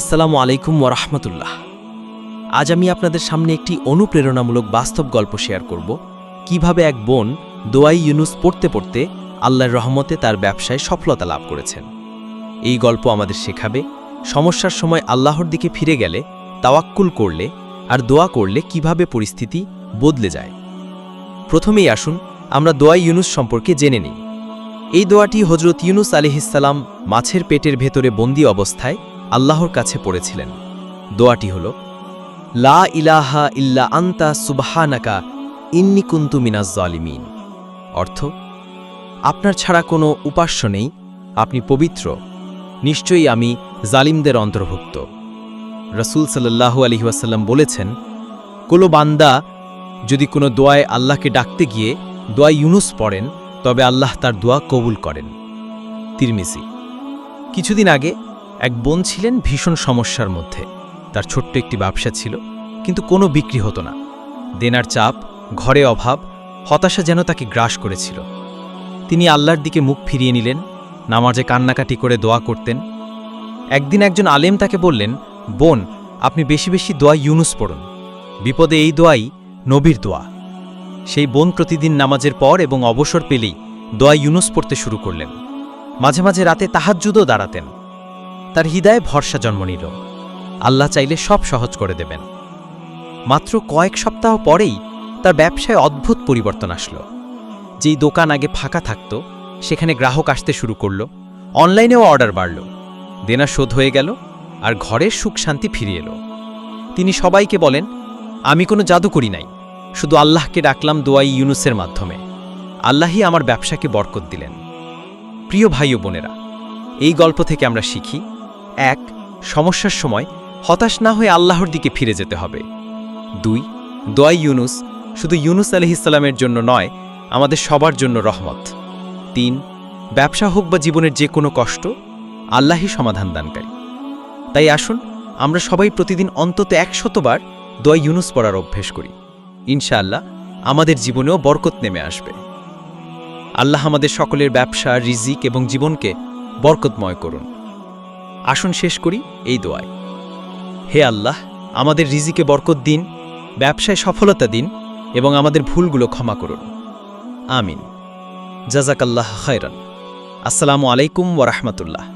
আসসালামু আলাইকুম ওরহমতুল্লাহ আজ আমি আপনাদের সামনে একটি অনুপ্রেরণামূলক বাস্তব গল্প শেয়ার করব, কীভাবে এক বোন দোয়াই ইউনুস পড়তে পড়তে আল্লাহর রহমতে তার ব্যবসায় সফলতা লাভ করেছেন। এই গল্প আমাদের শেখাবে, সমস্যার সময় আল্লাহর দিকে ফিরে গেলে, তাওয়াক্কুল করলে আর দোয়া করলে কীভাবে পরিস্থিতি বদলে যায়। প্রথমেই আসুন, আমরা দোয়াই ইউনুস সম্পর্কে জেনে নিই। এই দোয়াটি হজরত ইউনুস আলিহিসাল্লাম মাছের পেটের ভেতরে বন্দি অবস্থায় আল্লাহর কাছে পড়েছিলেন। দোয়াটি হল, লা ইলাহা ইল্লা আন্তা সুবহানাকা ইন্নি কুন্তু মিনাজ জালিমিন। অর্থ, আপনার ছাড়া কোনো উপাস্য নেই, আপনি পবিত্র, নিশ্চয়ই আমি জালিমদের অন্তর্ভুক্ত। রসুল সাল্লাহু আলহিহাসাল্লাম বলেছেন, কোনো বান্দা যদি কোনো দোয়ায় আল্লাহকে ডাকতে গিয়ে দোয়া ইউনুস পড়েন, তবে আল্লাহ তার দোয়া কবুল করেন। তিরমিজি, কিছুদিন আগে এক বোন ছিলেন ভীষণ সমস্যার মধ্যে। তার ছোট্ট একটি ব্যবসা ছিল, কিন্তু কোনো বিক্রি হতো না। দেনার চাপ, ঘরে অভাব, হতাশা যেন তাকে গ্রাস করেছিল। তিনি আল্লাহর দিকে মুখ ফিরিয়ে নিলেন, নামাজে কান্নাকাটি করে দোয়া করতেন। একদিন একজন আলেম তাকে বললেন, বোন, আপনি বেশি বেশি দোয়া ইউনুস পড়ুন। বিপদে এই দোয়াই নবীর দোয়া। সেই বোন প্রতিদিন নামাজের পর এবং অবসর পেলেই দোয়া ইউনুস পড়তে শুরু করলেন। মাঝে মাঝে রাতে তাহাজ্জুদও দাঁড়াতেন। তার হৃদয়ে ভরসা জন্ম নিল। আল্লাহ চাইলে সব সহজ করে দেবেন। মাত্র কয়েক সপ্তাহ পরেই তার ব্যবসায় অদ্ভুত পরিবর্তন আসলো। যেই দোকান আগে ফাঁকা থাকত, সেখানে গ্রাহক আসতে শুরু করল, অনলাইনেও অর্ডার বাড়ল। দেনা শোধ হয়ে গেল আর ঘরের সুখ শান্তি ফিরে এলো। তিনি সবাইকে বলেন, আমি কোনো জাদু করি নাই, শুধু আল্লাহকে ডাকলাম দোয়াই ইউনুসের মাধ্যমে। আল্লাহই আমার ব্যবসাকে বরকত দিলেন। প্রিয় ভাই ও বোনেরা, এই গল্প থেকে আমরা শিখি এক, সমস্যার সময় হতাশ না হয়ে আল্লাহর দিকে ফিরে যেতে হবে। দুই দোয়াই ইউনুস শুধু ইউনুস আলহিসাল্লামের জন্য নয়, আমাদের সবার জন্য রহমত। তিন, ব্যবসা হোক বা জীবনের যে কোনো কষ্ট, আল্লাহই সমাধান দানকারী। তাই আসুন, আমরা সবাই প্রতিদিন অন্তত একশতবার দোয়া ইউনুস পড়ার অভ্যেস করি। ইনশাআল্লাহ, আমাদের জীবনেও বরকত নেমে আসবে। আল্লাহ আমাদের সকলের ব্যবসা, রিজিক এবং জীবনকে বরকতময় করুন। আসুন শেষ করি এই দোয়ায়। হে আল্লাহ, আমাদের রিজিকে বরকত দিন, ব্যবসায় সফলতা দিন এবং আমাদের ভুলগুলো ক্ষমা করুন। আমিন। জাজাকাল্লাহ খায়রান। আসসালামু আলাইকুম ওরহমতুল্লাহ